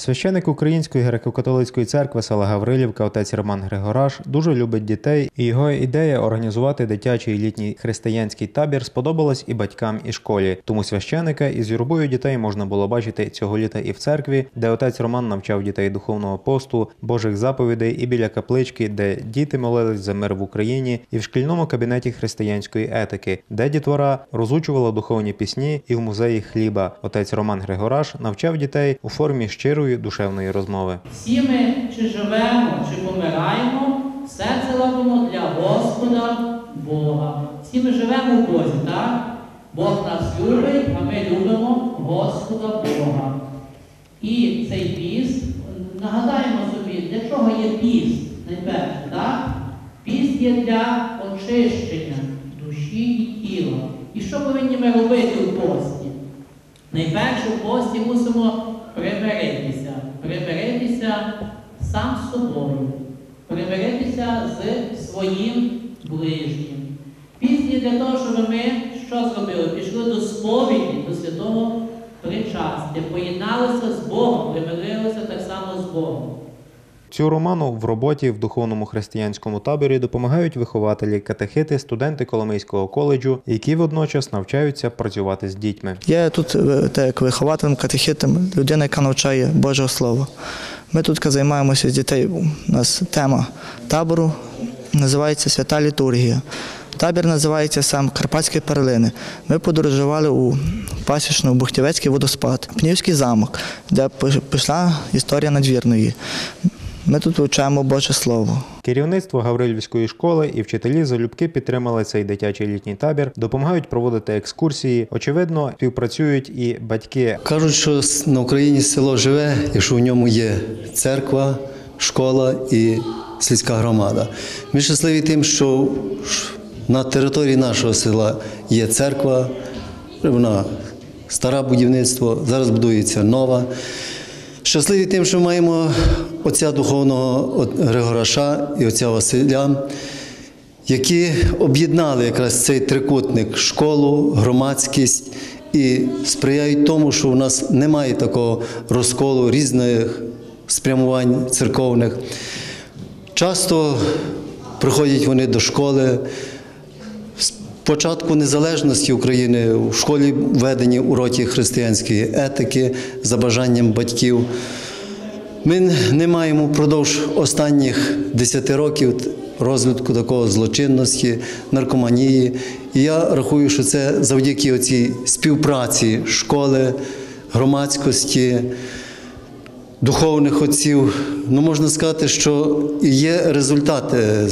Священик Української греко-католицької церкви села Гаврилівка, отець Роман Григораш, дуже любить дітей, і його ідея організувати дитячий літній християнський табір сподобалась і батькам, і школі. Тому священика із юрбою дітей можна було бачити цього літа і в церкві, де отець Роман навчав дітей духовного посту, Божих заповідей, і біля каплички, де діти молились за мир в Україні, і в шкільному кабінеті християнської етики, де дітвора розучувала духовні пісні, і в музеї хліба. Отець Роман Григораш навчав дітей у формі щирої душевної розмови. Всі ми чи живемо, чи помираємо, все це робимо для Господа Бога. Всі ми живемо в Бозі, так? Бог нас любить, а ми любимо Господа Бога. І цей піст, нагадаємо собі, для чого є піст найперше, так? Піст є для очищення душі і тіла. І що повинні ми робити у пості? Найперше в пості мусимо примиритися. Примиритися сам з собою, примиритися з своїм ближнім. Пізні для того, щоб ми що зробили? Пішли до сповіді, до святого причастя, поєдналися з Богом, примирилися так само з Богом. Цю роману в роботі в духовному християнському таборі допомагають вихователі, катехити, студенти Коломийського коледжу, які водночас навчаються працювати з дітьми. Я тут е, так, вихователем, катехітом, людина, яка навчає Божого Слова. Ми тут займаємося з дітей. У нас тема табору називається Свята літургія. Табір називається сам Карпатські перлини. Ми подорожували у пасічну Бухтєвецький водоспад, Пнівський замок, де пішла історія надвірної. Ми тут вивчаємо Боже Слово. Керівництво Гаврилівської школи і вчителі залюбки підтримали цей дитячий літній табір, допомагають проводити екскурсії. Очевидно, співпрацюють і батьки. Кажуть, що на Україні село живе, і що в ньому є церква, школа і сільська громада. Ми щасливі тим, що на території нашого села є церква, вона стара будівництво, зараз будується нова. Щасливі тим, що маємо отця духовного Григораша і отця Василя, які об'єднали якраз цей трикутник школу, громадськість і сприяють тому, що у нас немає такого розколу різних спрямувань церковних. Часто приходять вони до школи. Початку незалежності України в школі введені уроки християнської етики за бажанням батьків. Ми не маємо впродовж останніх 10 років розвитку такого злочинності, наркоманії. І я рахую, що це завдяки цій співпраці школи, громадськості, духовних отців. Ну можна сказати, що є результати.